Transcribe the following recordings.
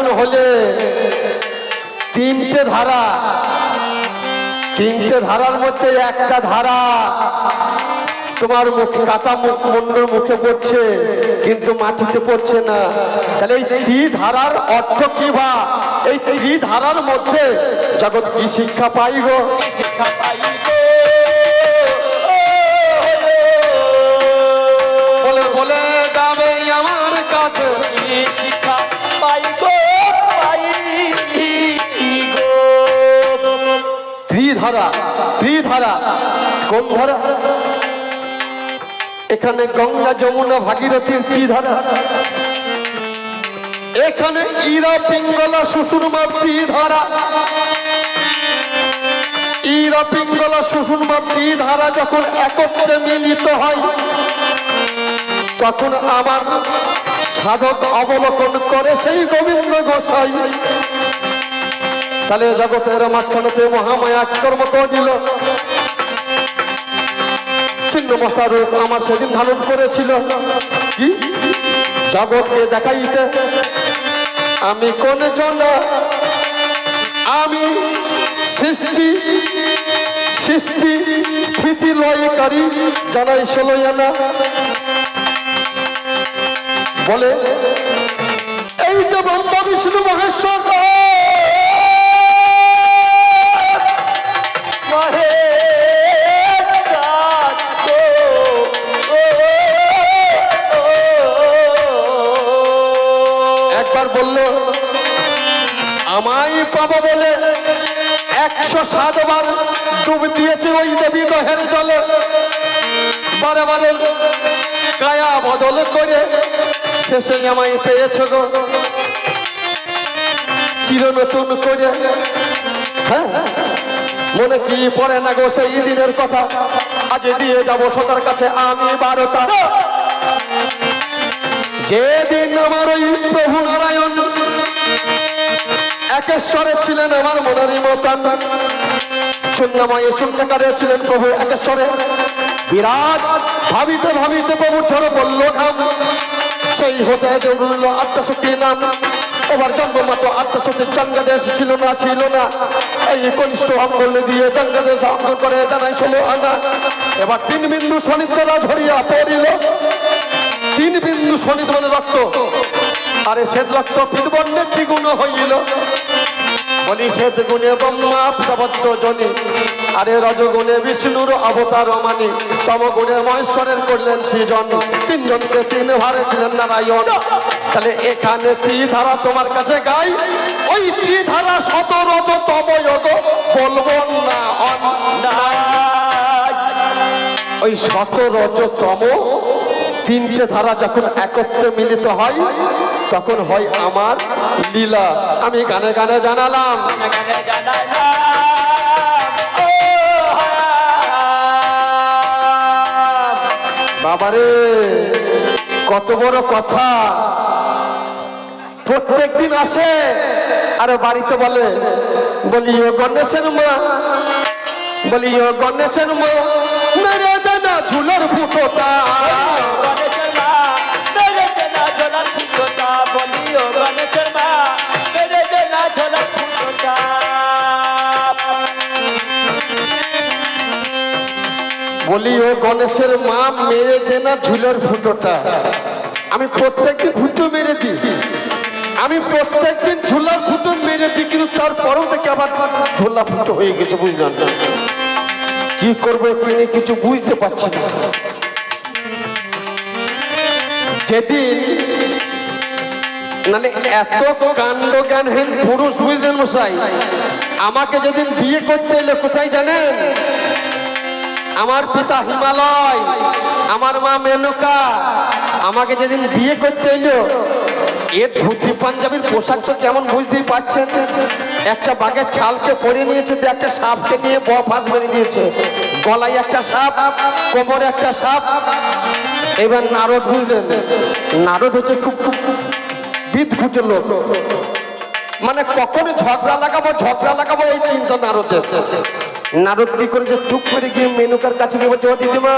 হলে তিনটে ধারা। তিনটে ধারার মধ্যে একটা ধারা। তোমার মুখ কাটা মুখ, মুন্ডর মুখে পড়ছে, কিন্তু মাটিতে পড়ছে না। তাহলে এই ত্রি ধারার অর্থ কি বা? এই ত্রি ধারার মধ্যে জগৎ কি শিক্ষা পাই গো শিক্ষা পাইব? বলে বলে যাবে আমার কাছে। ত্রিধারা ত্রিধারা কোন ধারা এখানে গঙ্গা যমুনা ভাগীরথীর ত্রিধারা। এখানে ইরা পিঙ্গলা শ্বশুরমার ত্রিধারা। ইরা পিঙ্গলা শ্বশুরমার ত্রিধারা যখন একত্রে মিলিত হয়, তখন আমার সাধক অবলোকন করে সেই গোবিন্দ গোসাই। তাহলে জগতের মাঝখানেতে মহামায়া কর্ম করিল ছিন্ন মস্তা রূপ আমার সেদিন ধারণ করেছিল। কি? জগৎকে দেখাইতে আমি কোন জন আমি সৃষ্টি সৃষ্টি, স্থিতি লয়কারী জানাই ষোলয়ানা বলে, এই যে ব্রহ্মা বিষ্ণু মহেশ্বর একবার বলল, আমায় পাবো বলে একশো সাতবার ডুব দিয়েছে ওই দেবী গহের জলে। বারে বারে কায়া বদল করে শেষে আমায় পেয়েছ গো। চির নতুন করে। হ্যাঁ মনে কি পড়ে না গো সেই দিনের কথা? আজ দিয়ে যাব সতার কাছে আমি বারোটা। যেদিন আমার ওই প্রভু একেশ্বরে ছিলেন আমার মনেরই মতান। শূন্যময় শূন্যকারে ছিলেন প্রভু একেশ্বরে। বিরাট ভাবিতে ভাবিতে প্রভু ঠোর বলল ঘাম। সেই হতে জরুরল আত্মশক্তির নাম। এবার জন্মমত আত্মশক্তির জঙ্গদেশ ছিল না ছিল না। এই কনিষ্ঠ অঙ্গল দিয়ে জঙ্গদেশ অঙ্গ করে জানাই ষোলো আনা। এবার তিন বিন্দু শনিতরা ঝরিয়া পড়িল। তিন বিন্দু শনিত মানে রক্ত। আরে শ্বেত রক্ত পিতবর্ণের দ্বিগুণ হইল। বলি গুণে ব্রহ্মা পিতাবদ্ধ জনি। আরে রজগুণে বিষ্ণুর অবতার মানি। তম গুণে মহেশ্বরের করলেন সৃজন। তিনজনকে তিন ভারে দিলেন নারায়ণ। তাহলে এখানে ত্রিধারা তোমার কাছে গাই। ওই ত্রিধারা শত রজ তব যোগ বলব না ওই শত রজতম তিনটে ধারা যখন একত্রে মিলিত হয় তখন হয় আমার লীলা। আমি গানে গানে জানালাম। বাবারে, কত বড় কথা। প্রত্যেক দিন আসে, আর বাড়িতে বলে বলি ও গণেশের মা বলি ও গণেশের মা, মেরে দেনা ঝুলার ফুটোটা। বলি ও গণেশের মা মেরে দে না ঝুলের ফুটোটা। আমি প্রত্যেকদিন ফুটো মেরে দিই। আমি প্রত্যেকদিন ঝুলার ফুটো মেরে দিই, কিন্তু তারপরেও থেকে আবার ঝোলা ফুটো হয়ে গেছে বুঝলাম না? কি করব এখানে কিছু বুঝতে পারছি না। যেদিন মানে এত কাণ্ড জ্ঞানহীন পুরুষ, বুঝলেন মশাই? আমাকে যেদিন বিয়ে করতে এলো কোথায় জানেন? আমার পিতা হিমালয়, আমার মা মেনকা, আমাকে যেদিন বিয়ে করতে এলো, এর ধুতি পাঞ্জাবির পোশাক তো কেমন বুঝতেই পারছেন? একটা বাঘের ছালকে পরে নিয়েছে, দিয়ে একটা সাপকে নিয়ে ব ফাঁস মেরে দিয়েছে। গলায় একটা সাপ, কোমরে একটা সাপ। এবার নারদ বুঝলেন, নারদ হচ্ছে খুব খুব খুব বিদঘুটে লোক। মানে কখন ঝগড়া লাগাবো ঝগড়া লাগাবো, এই চিন্তা নারদের। নারদ কি করেছে টুক করে গিয়ে মেনুকার কাছে গিয়ে বলছে দিদিমা,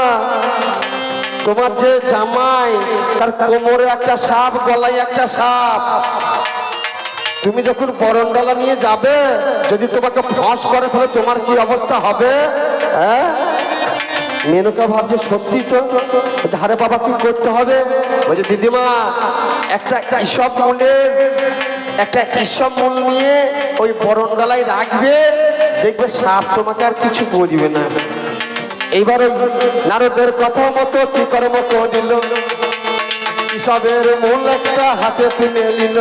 তোমার যে জামাই, তার কোমরে একটা সাপ, গলায় একটা সাপ। তুমি যখন বরণডালা নিয়ে যাবে, যদি তোমাকে ফাঁস করে, তাহলে তোমার কি অবস্থা হবে? হ্যাঁ? মেনকা ভাবছে, সত্যি তো? ধারে বাবা কি করতে হবে? বলছে, দিদিমা, একটা ঈশ্বর মূলের একটা ঈশ্বর মূল নিয়ে ওই বরণডালায় রাখবে দেখবে সাপ তোমাকে আর কিছু বলবে না। এইবার নারদের কথা মতো কি করে মতো নিল। ইসবের মূল একটা হাতে তুলে নিল।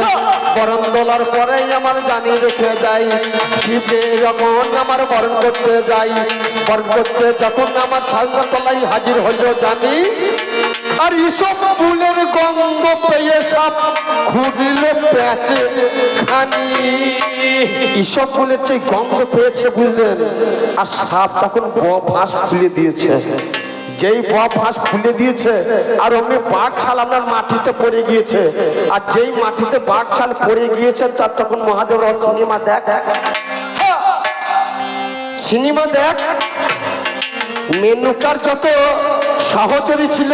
বরণ দোলার পরেই আমার জানি রেখে যখন আমার বরণ করতে যাই বরণ করতে যখন আমার হাজির হইল জানি আর ইসব ফুলের গন্ধ পেয়ে সব খুঁড়ল প্যাচে খানি। ইসব ফুলের যে গন্ধ পেয়েছে, বুঝলেন? আর সাপ তখন ব- ফাঁস খুলে দিয়েছে। যেই ব ফাঁস খুলে দিয়েছে, আর অমনি বাঘ ছাল আপনার মাটিতে পড়ে গিয়েছে। আর যেই মাটিতে বাঘ ছাল পড়ে গিয়েছে, তার তখন মহাদেব সিনেমা দেখ। সিনেমা দেখ। মেনুকার যত সহচরী ছিল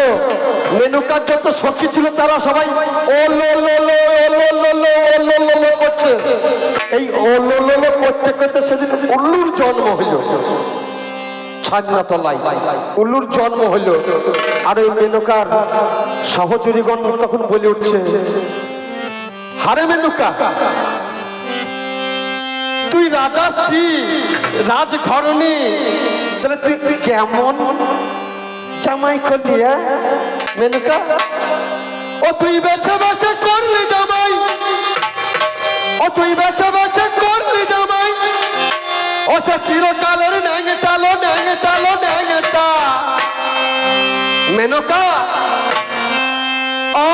মেনুকার যত সখী ছিল তারা সবাই ও লো লো লো করছে এই ও লো করতে করতে সেদিন উল্লুর জন্ম হইল ছাজনা তলায় উল্লুর জন্ম হইল আর ওই মেনকার সহচরীগণ তখন বলে উঠছে হারে মেনুকা তুই রাজা স্ত্রী রাজঘরণী তাহলে তুই কেমন জামাই করলি হ্যাঁ? মেনকা, ও তুই বেছে বেছে করলি জামাই। ও তুই বেছে বেছে করলি জামাই। ও সে চিরকালের ন্যাংটালো ন্যাংটালো, ন্যাংটা। মেনকা, ও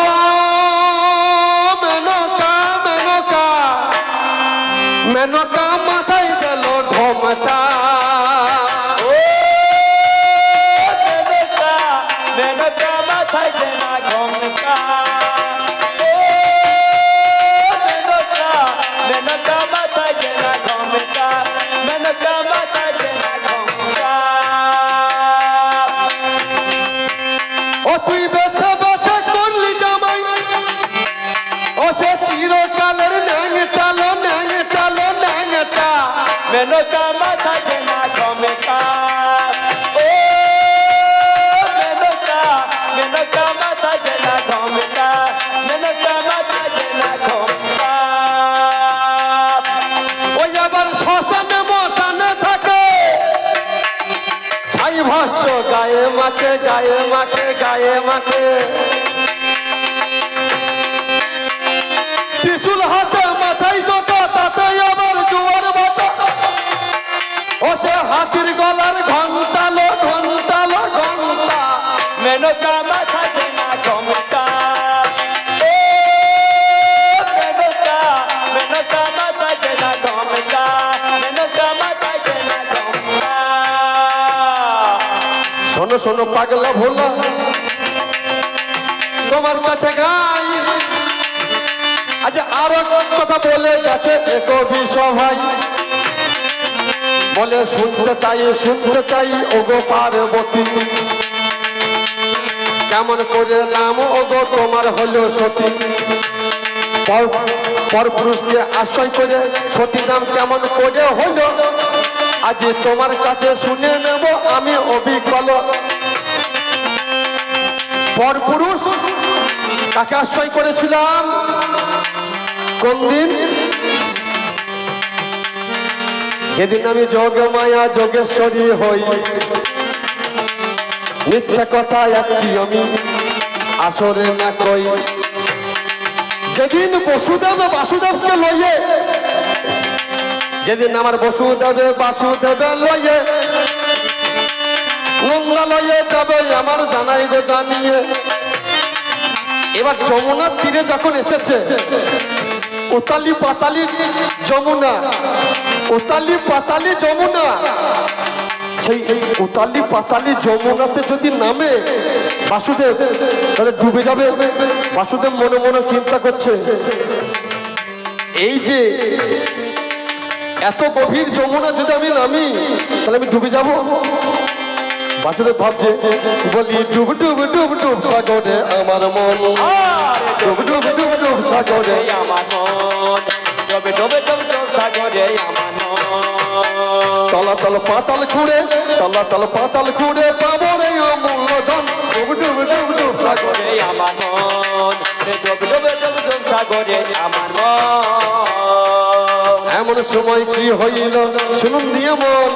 মেনকা মেনকা। মেনকা মাথায় দিল ঘোমটা গায়ে মাকে গায়ে মাকে গায়ে মাকে শোনো পাগলা ভোলা। তোমার কাছে গাই। আজ আরও কথা বলে গেছে এক সভাই বলে, শুনতে চাই শুনতে চাই, ওগো পার্বতী। কেমন করে নাম, ওগো, তোমার হলো সতী। পর- পরপুরুষকে আশ্রয় করে সতী নাম কেমন করে হলো? আজ তোমার কাছে শুনে নেব আমি অবিকল। পরপুরুষ কাকে আশ্রয় করেছিলাম। কোন দিন? যেদিন আমি যোগ মায়া, যোগেশ্বরী হই। মিথ্যা কথা একটি আমি আসরে না কই। যেদিন বসুদেব বাসুদেবকে লইয়ে, যেদিন আমার বসুদেবে বাসুদেবে লইয়ে নন্দালয়ে যাবে, আমার জানাই গো জানিয়ে। এবার যমুনার তীরে যখন এসেছে উতালি পাতালি যমুনা উতালি পাতালি যমুনা, সেই এই উতালি পাতালি যমুনাতে যদি নামে, বাসুদেব, তাহলে ডুবে যাবে। বাসুদেব মনে মনে চিন্তা করছে, এই যে এত গভীর যমুনা যদি আমি নামি, তাহলে আমি ডুবে যাব। বাসুদেব ভাবছে বলি ডুব ডুব ডুব ডুব সাগরে আমার মন ডুব ডুব ডুব ডুব সাগরে মন আমার মন তলাতল পাতাল খুঁড়ে তলাতল পাতাল খুঁড়ে পাবো রে অমূল্য ধন ডুব ডুব মন ডোবে ডোবে ডোবে সাগরে আমার মন এমন সময় কি হইল শুনুন দিয়ে মন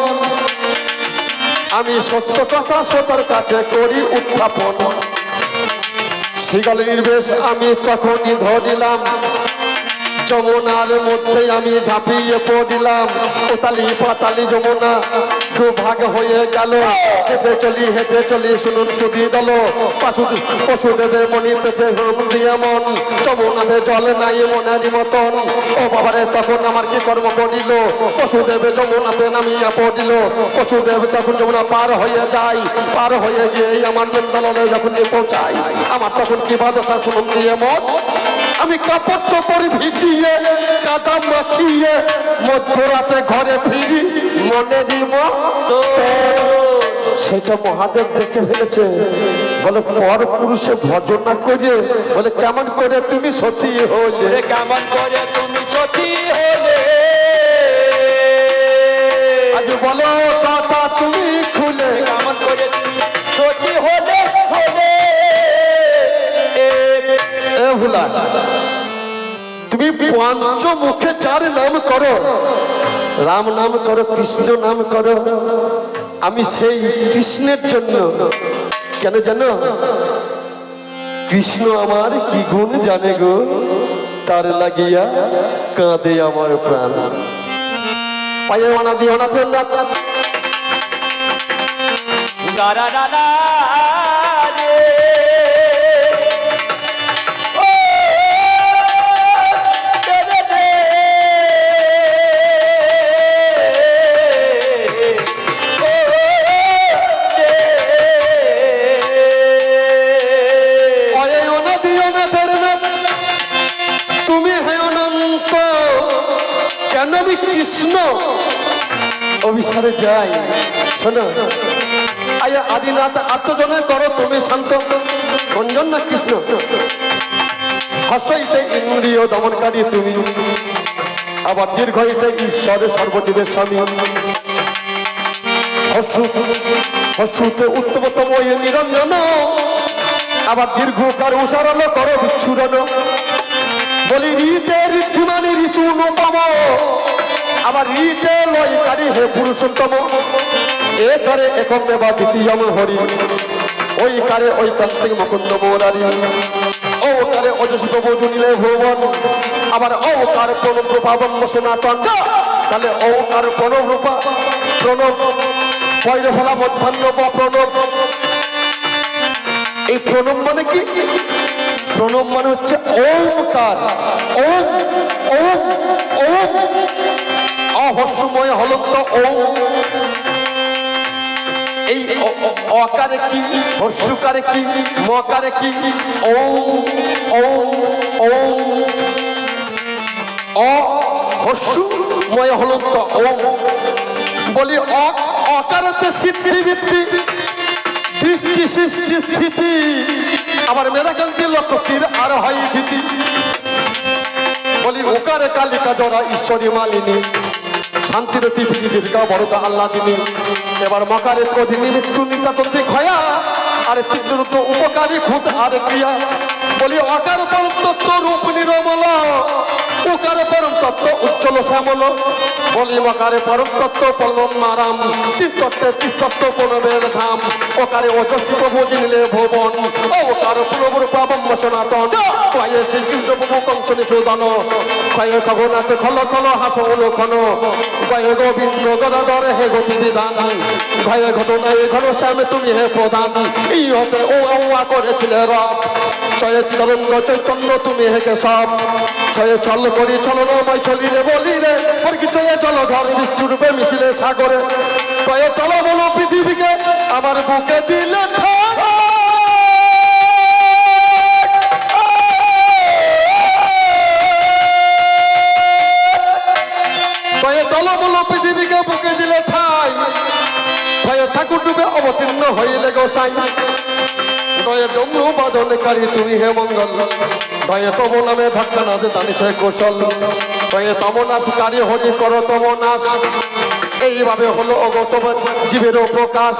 আমি সত্য কথা সতর কাছে করি উত্থাপন। শিগাল নির্বেশ আমি তখনই ধরিলাম। যমুনার মধ্যে আমি ঝাঁপিয়ে পড়িলাম। পাতালি যমুনা দু ভাগ হয়ে গেল। হেঁটে চলি হেঁটে চলি, শুনুন ছুটি দল। পশু পশু দেবে মনিতেছে হুম দিয়ে মন। যমুনাতে জল নাই মনের মতন। ও বাবারে, তখন আমার কি কর্ম করিল পশু দেবে যমুনাতে নামিয়া পড়িল। পশু দেব তখন যমুনা পার হয়ে যায়। পার হয়ে গিয়ে আমার নন্দলনে যখন পৌঁছাই আমার তখন কি বাদশা শুনুন দিয়ে মন? আমি কাপড় চোপড় ভিজিয়ে, কাদা মাখিয়ে, মধ্যরাতে ঘরে ফিরি, মনেরই মতো সেটা মহাদেব দেখে ফেলেছে। বলে পর পুরুষে ভজনা করে বলে কেমন করে তুমি সতী হলে? কেমন করে তুমি সতী হলে? আজ বলো দাদা তুমি খুলে। কেমন করে তুমি সতী হলে হলে? এ ভুলা তুমি পঞ্চ মুখে চার নাম করো। রাম নাম করো, কৃষ্ণ নাম করো। আমি সেই কৃষ্ণের জন্য, কেন জানো? কৃষ্ণ আমার কি গুণ জানে গো? তার লাগিয়া কাঁদে আমার প্রাণ। পায়ে অনা দিয়ে অনাথ কৃষ্ণ অভিসারে যাই। শোনো। আয়া আদিনাথ, আত্মজনে করো তুমি শান্ত। রঞ্জন না কৃষ্ণ? হসইতে ইন্দ্রিয় দমনকারী তুমি। আবার দীর্ঘইতে ঈশ্বরে সর্বজীবের স্বামী। হসু, হসুতে উত্তমতম এ নিরঞ্জন। আবার দীর্ঘ দীর্ঘকার উসারল করো বিচ্ছুরন বলি, রীতে ঋদ্ধিমানি ঋষু অনুপম আবার রীতে লয়কারী হে পুরুষোত্তম। এ করে একম দেবা দ্বিতীয়ম হরি। ওই কারে ওই কান্তিক মুকুন্দ মোরারি ও কারে অজস্র বজুনিলে ভুবন। আবার ও কার প্রণব রূপাবন সনাতন তাহলে ও কার প্রণব। রূপা প্রণব পৈরফলা মধ্যাহ্ন বা প্রণব। এই প্রণব মানে কি? প্রণব মানে হচ্ছে ওমকার ওম ওম ওম অহস্যময় হলন্ত ওম। এই অ- অ- অকারে কি হস্যকারে কি, মকারে কি, ওম ওম ওম। অ হস্যময় হলন্ত ওম। বলি অকারতে সিদ্ধি বৃত্তি দৃষ্টি সৃষ্টি স্থিতি। আবার মেধাকান্তি লক্ষ্য স্থির আর হয় বলি ওকারে কালিকা জরা ঈশ্বরী মালিনী। শান্তিরতি পৃথিবীর বড়দা আল্লাহ দিনী এবার মকারে কদিনী মৃত্যু নিতাতন্তি খয়া, আরে তীব্রত উপকারী খুঁত আর ক্রিয়া। বলি অকার পরম তত্ত্ব রূপ নিরমল। উকারে পরম তত্ত্ব উজ্জ্বল শ্যামল বলি মকারে পরম তত্ত্ব পল্লম মারাম তিন তত্ত্বে তিস্তত্ত্ব পূর্ণবের ধাম ওকারে ওজস্বী প্রভু জিনিলে ভুবন ওকার প্রভুর পাবম সনাতন। কয়ে শ্রীকৃষ্ণ প্রভু কংসনি সুদন কয়ে খগনাথ খল খল হাস উলখন কয়ে গোবিন্দ গদাধর হে গতি বিধান ভয়ে ঘটনা এই ঘন শ্যামে তুমি হে প্রধান এই হতে ও আউয়া করেছিলে রব। জয় চিদানন্দ, চৈতন্য, তুমি হেকে সব ছয়ে চল করি চলনময় চলিলে বলিলে পরকি চয়ে চল ধর বিষ্ণু রূপে মিশিলে সাগরে। কয়ে চল বলো পৃথিবীকে, আমার বুকে দিলে চল বুকে দিলে ঠাই। ঠাকুর ডুবে অবতীর্ণ হইলে গোসাই। ভয়ে ডমরু বাদনকারী তুমি হে মঙ্গল। ভয়ে তব নামে ভক্তনাথ দানিছে কৌশল। ওই তমনাশ কারি হরি কর তমনাশ এইভাবে হলো অগত জীবের প্রকাশ।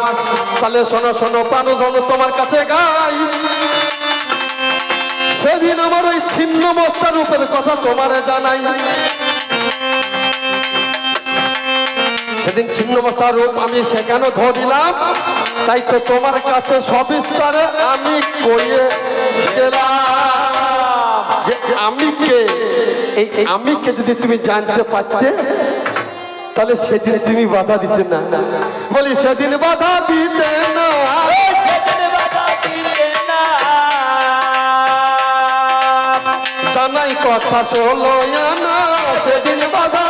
তাহলে শোনো শোনো, প্রাণধন তোমার কাছে গাই। সেদিন আমার ওই ছিন্ন মস্তা রূপের কথা তোমার জানাই। সেদিন ছিন্ন মস্তা রূপ আমি সেখানে ধরিলাম। তাই তো তোমার কাছে সবিস্তারে আমি কইয়ে যে আমি কে? এই আমি কে যদি তুমি জানতে পারতে, তাহলে সেদিন তুমি বাধা দিতে না। বলি, সেদিন বাধা দিতে জানাই কথা সেদিন বাধা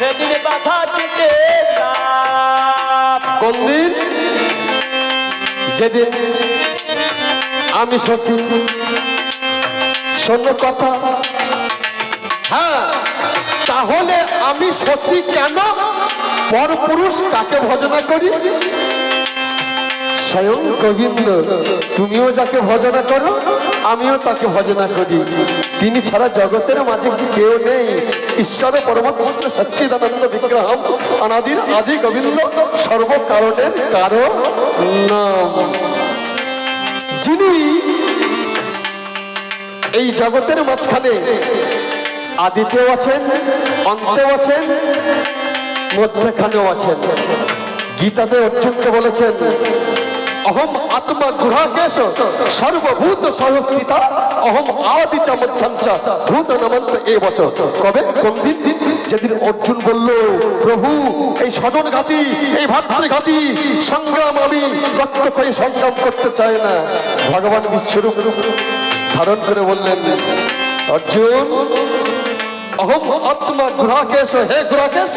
সেদিন বাধা দিতে কোন দিন? যেদিন আমি সত্যি শোনো কথা। হ্যাঁ তাহলে আমি সত্যি কেন? পরপুরুষ কাকে ভজনা করি? স্বয়ং গোবিন্দ, তুমিও যাকে ভজনা করো? আমিও তাকে ভজনা করি। তিনি ছাড়া জগতের মাঝে যে কেউ নেই। ঈশ্বর পরমকৃষ্ণ সচ্চিদানন্দ বিগ্রহম, অনাদির আদি গোবিন্দ, সর্বকারণের কারণ নাম। যিনি এই জগতের মাঝখানে আদিতেও আছেন, অন্তেও আছেন, মধ্যখানেও আছেন। গীতাতে অর্জুনকে বলেছেন অহম আত্মা গুহাকেশ, সর্বভূত সহস্থিতা, অহম আদি চ ভূত নমন্ত এ বছর কবে? কোন দিন? দিন যেদিন অর্জুন বলল, প্রভু, এই স্বজন ঘাতি, এই ভাতৃঘাতি সংগ্রাম আমি রক্ত করে সংগ্রাম করতে চাই না। ভগবান বিশ্বরূপ ধারণ করে বললেন, অর্জুন, অহম আত্মা গুহাকেশ, হে গুহাকেশ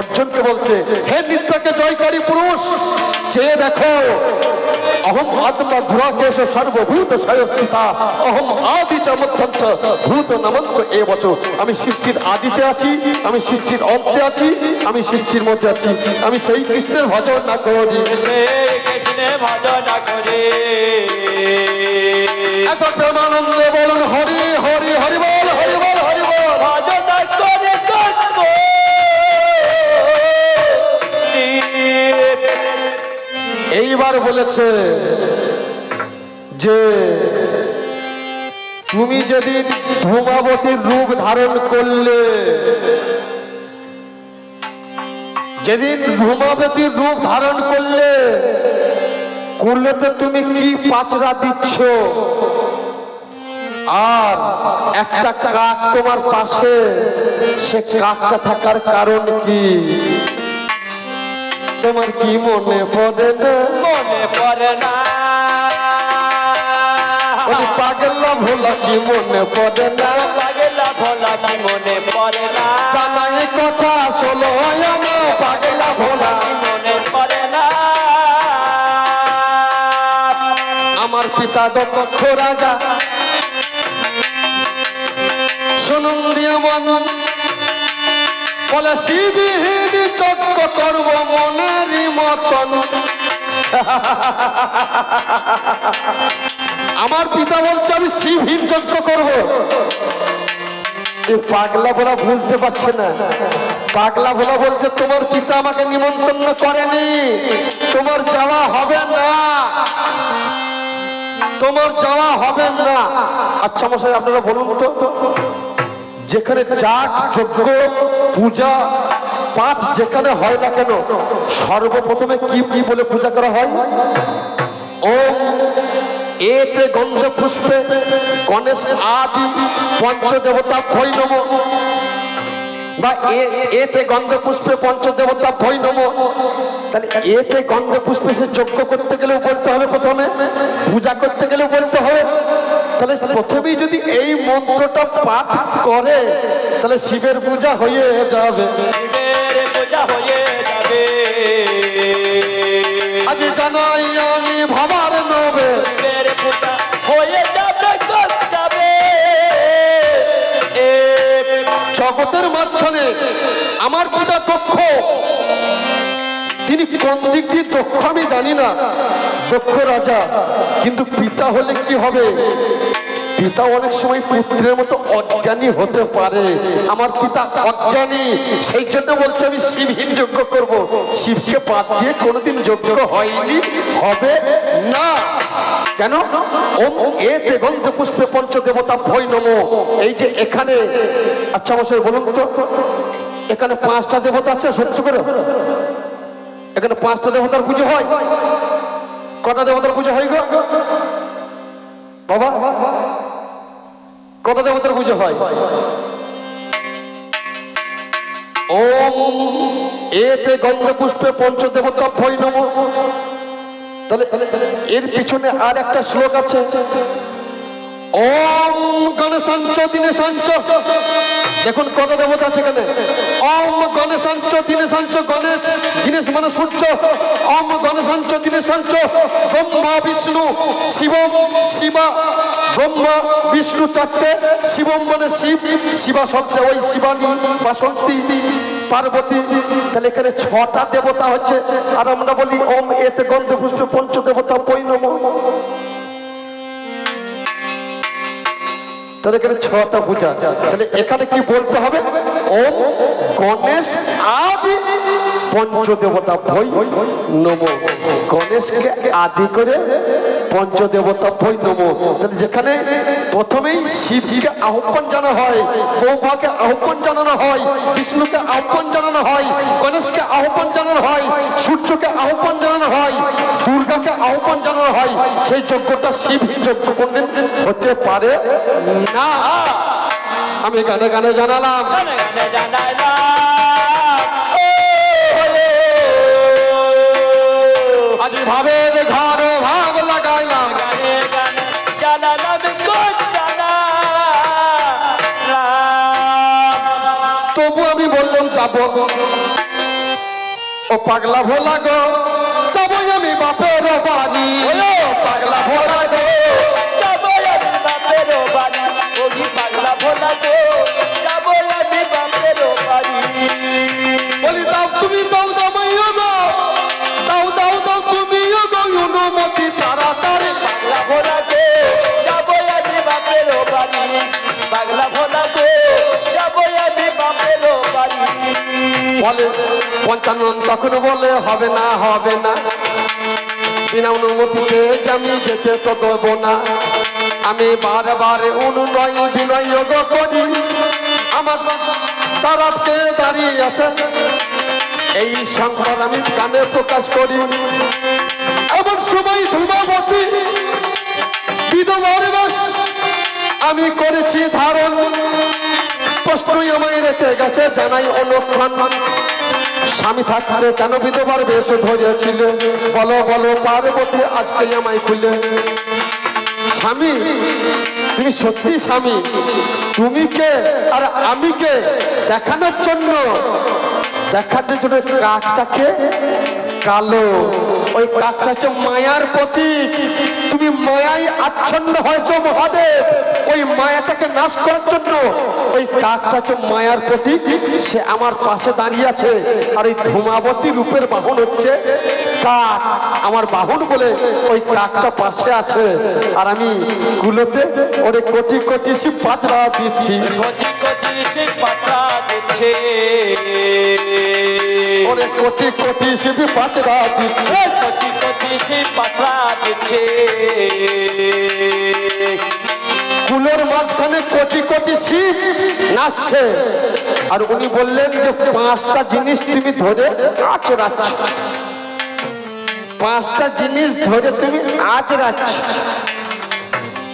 অর্জুনকে বলছে হে নিত্যাকে জয়কারী পুরুষ চেয়ে দেখো অহম আত্মা ঘুরাকেশ সর্বভূত সয়স্থিতা অহম আদি চমত্থম চ ভূত নমন্ত এ বছর। আমি সৃষ্টির আদিতে আছি আমি সৃষ্টির অন্তে আছি আমি সৃষ্টির মধ্যে আছি। আমি সেই কৃষ্ণের ভজন না করি। সে কৃষ্ণে ভজনা করে। একবার প্রেমানন্দে বলুন হরি হরি হরি হরি বল। এইবার বলেছে যে, তুমি যেদিন ধূমাবতীর রূপ ধারণ করলে, যেদিন ধূমাবতীর রূপ ধারণ করলে করলেতে তুমি কি পাচরা দিচ্ছ? আর একটা কাক তোমার পাশে, সে কাকটা থাকার কারণ কি? তোমার কি মনে পড়ে না? মনে পড়ে না। পাগলা ভোলা কি মনে পড়ে না? পাগলা ভোলা কি মনে পড়ে না? জানাই কথা শোলো না পাগলা ভোলা মনে পড়ে না? আমার পিতা দক্ষ রাজা শুনুন দিয়ে মন। বলে শিবিহীন চক্র করব মনেরই মতন। আমার পিতা বলছে, আমি শিবহীন যজ্ঞ করব। এ পাগলা বলা বুঝতে পারছে না। পাগলা বলা বলছে, তোমার পিতা আমাকে নিমন্ত্রণ করেনি। তোমার যাওয়া হবে না। তোমার যাওয়া হবে না। আচ্ছা মশাই, আপনারা বলুন তো। যেখানে চাট, যজ্ঞ, পূজা, পাঠ যেখানে হয় না কেন, সর্বপ্রথমে কি কি বলে পূজা করা হয়? ওম এতে গন্ধ পুষ্পে গণেশ আদি পঞ্চদেবতা ভৈ বা এতে গন্ধ পুষ্পে পঞ্চদেবতা ভৈ তাহলে এতে গন্ধ পুষ্পে সে যজ্ঞ করতে গেলেও বলতে হবে প্রথমে, পূজা করতে গেলেও বলতে হবে। তাহলে প্রথমেই যদি এই মন্ত্রটা পাঠ করে তাহলে শিবের পূজা হয়ে যাবে। শিবের পূজা হয়ে যাবে। আজ জানাই আমি ভাবার নবে। শিবের পূজা হয়ে যাবে যাবে। জগতের মাঝখানে আমার পিতা দক্ষ। তিনি কোন দিক দিয়ে দক্ষ আমি জানি না। দক্ষ রাজা কিন্তু পিতা হলে কি হবে? পিতা অনেক সময় পুত্রের মতো অজ্ঞানী হতে পারে। আমার পিতা অজ্ঞানী, সেই জন্য বলছে, আমি শিবহীন যজ্ঞ করব। শিবকে বাদ দিয়ে কোনোদিন যজ্ঞ হয়নি, হবে না। কেন? এতে গন্ধ পুষ্পে পঞ্চদেবতা ভয় নমো। এই যে এখানে আচ্ছা মশাই, বলুন তো, এখানে পাঁচটা দেবতা আছে, সত্য করে? এখানে পাঁচটা দেবতার পুজো হয়? কটা দেবতার পুজো হয় গো? বাবা কটা দেবতার পুজো হয়? ওম এতে গন্ধ পুষ্পে পঞ্চদেবতা দেবতা নম। তাহলে এর পিছনে আর একটা শ্লোক আছে। ওম গণেশাঞ্চ, দিনেশাঞ্চ। দেখুন কত দেবতা আছে এখানে। ওম গণেশাঞ্চ, দিনেশাঞ্চ, গণেশ দিনেশ মানে সূর্য ওম গণেশাঞ্চ, দিনেশাঞ্চ, ব্রহ্মা, বিষ্ণু, শিবম, শিবা। ব্রহ্মা, বিষ্ণু চারটে, শিবম মানে শিব, শিবা শব্দে ওই শিবানী বাসন্তী পার্বতী। তাহলে এখানে ছটা দেবতা হচ্ছে। আর আমরা বলি ওম এতে গন্ধ পুষ্প পঞ্চ দেবতা পৈনম। তাহলে এখানে ছটা পূজা। তাহলে এখানে কি বলতে হবে? ওম গণেশ আদি পঞ্চদেবতা ভৈ নম। গণেশকে আদি করে পঞ্চদেবতা ভৈ নম। তাহলে যেখানে প্রথমেই শিবকে আহ্বান জানা হয়, বৌমাকে আহ্বান জানানো হয়, বিষ্ণুকে আহ্বান জানানো হয়, গণেশকে আহ্বান জানানো হয়, সূর্যকে আহ্বান জানানো হয়, দুর্গাকে আহ্বান জানানো হয়। সেই যজ্ঞটা শিব যজ্ঞ কোনদিন হতে পারে না। আমি গানে গানে জানালাম। যাব ও পাগলা ভোলা গো যাব আমি বাপের বাড়ি। ও পাগলা ভোলা গো যাব আমি বাপের বাড়ি। ওগি পাগলা ভোলা গো যাব আমি বাপের বাড়ি। বলি, দাও তুমি, দাও দামাইও গো দাও দাও দাও তুমিও গো, অনুমতি তাড়াতাড়ি। পাগলা ভোলা গো যাব আমি বলে তখন বলে, হবে না হবে না। বিনা অনুমতিতে আমি যেতে তো দেবো না। আমি অনুনয় করি। আমার দাঁড়িয়ে আছে। এই সংসার আমি কানে প্রকাশ করি। এমন সময় ধূমাবতী বিধবার আমি করেছি ধারণ। প্রশ্নই আমায় রেখে গেছে, জানাই অনুক্ষণ স্বামী থাকতে কেন বিধবার বেশ ধরেছিল? বলো বলো, পার্বতী আজকে আমায় খুলে। স্বামী, তুমি সত্যি স্বামী? তুমি কে? আর আমি কে? দেখানোর জন্য। দেখানোর জন্য কাকটাকে কালো। ওই কাকটা হচ্ছে মায়ার প্রতীক। তুমি মায়ায় আচ্ছন্ন হয়েছো মহাদেব। ওই মায়াটাকে নাশ করার জন্য ওই কাকটা হচ্ছে মায়ার প্রতীক সে আমার পাশে দাঁড়িয়ে আছে। আর এই ধূমাবতী রূপের বাহন হচ্ছে কাক। আমার বাহন বলে ওই কাকটা পাশে আছে। আর আমি গুলোতে ওরে কোটি কোটি শিব পাঁচরা দিচ্ছি। কচি কচি সে পাতা দিচ্ছে। ওরে কোটি কোটি শিব পাঁচরা দিচ্ছি। কচি কচি সে পাতা দিচ্ছে। কুলোর মাঝখানে কোটি কোটি শিব নাচছে। আর উনি বললেন যে পাঁচটা জিনিস তুমি ধরে আচড়াচ্ছ পাঁচটা জিনিস ধরে তুমি আচড়াচ্ছ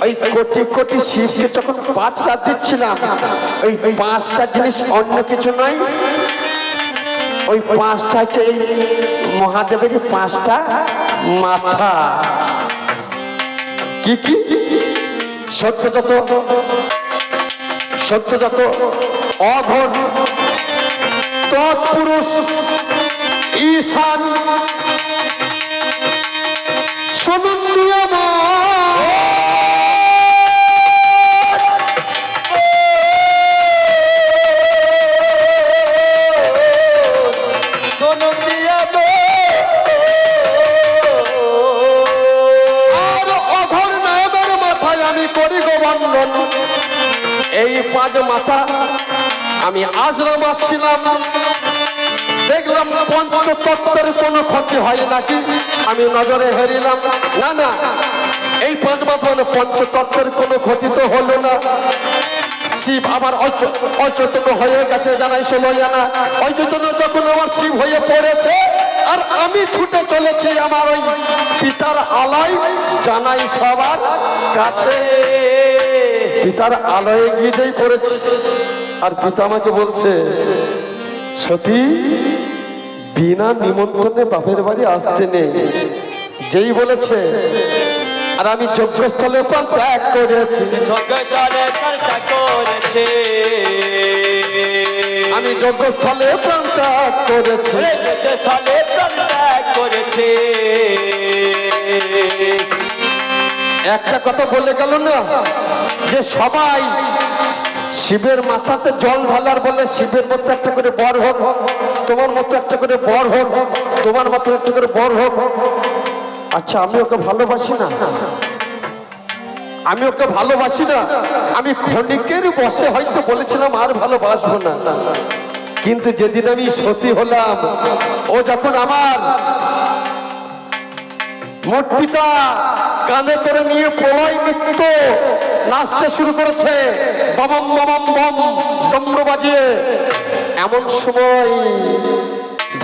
ওই কোটি কোটি শিবকে যখন পাঁচ রাত দিচ্ছিলাম, ওই পাঁচটা জিনিস অন্য কিছু নয়। ওই পাঁচটা হচ্ছে এই মহাদেবের পাঁচটা মাথা। কি কি? সত্যজাত সত্যজাত অঘন, তৎপুরুষ, ঈশান সমন্বয় এই পাঁচ মাথা, আমি আজরা মারছিলাম দেখলাম পঞ্চতত্ত্বের কোনো ক্ষতি হয় নাকি? আমি নজরে হেরিলাম, না না, এই পাঁচ মাথা মানে পঞ্চতত্ত্বের কোনো ক্ষতি তো হলো না। শিব আমার অচেতন হয়ে গেছে, জানাই ষোলো জানা। অচেতন যখন আমার শিব হয়ে পড়েছে, আর আমি ছুটে চলেছি আমার ওই পিতার আলাই জানাই সবার কাছে। পিতার আলোয় গিয়ে যেই পড়েছি আর পিতা আমাকে বলছে সতী বিনা নিমন্ত্রণে বাপের বাড়ি আসতে নেই। যেই বলেছে আর আমি যজ্ঞস্থলে প্রাণ ত্যাগ করেছি। আমি যজ্ঞস্থলে প্রাণ ত্যাগ করেছি। স্থলে প্রাণ ত্যাগ করেছে। একটা কথা বলে গেল না, যে সবাই শিবের মাথাতে জল ঢালার বলে শিবের মতো একটা করে বর হোক, তোমার মতো একটা করে বর হোক, তোমার মতো একটা করে বর হোক। আচ্ছা আমি ওকে ভালোবাসি না? আমি ওকে ভালোবাসি না? আমি ক্ষণিকের বসে হয়তো বলেছিলাম, আর ভালোবাসবো না। কিন্তু যেদিন আমি সতী হলাম, ও যখন আমার মূর্তিটা কাঁধে করে নিয়ে প্রলয় নৃত্য নাচতে শুরু করেছে। বম বম বম, ডম্র বাজিয়ে। এমন সময়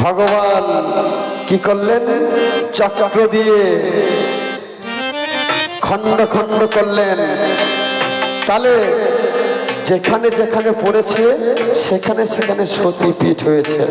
ভগবান কি করলেন? চক্র দিয়ে খণ্ড খণ্ড করলেন। তাহলে যেখানে যেখানে পড়েছে, সেখানে সেখানে সতীপীঠ হয়েছে।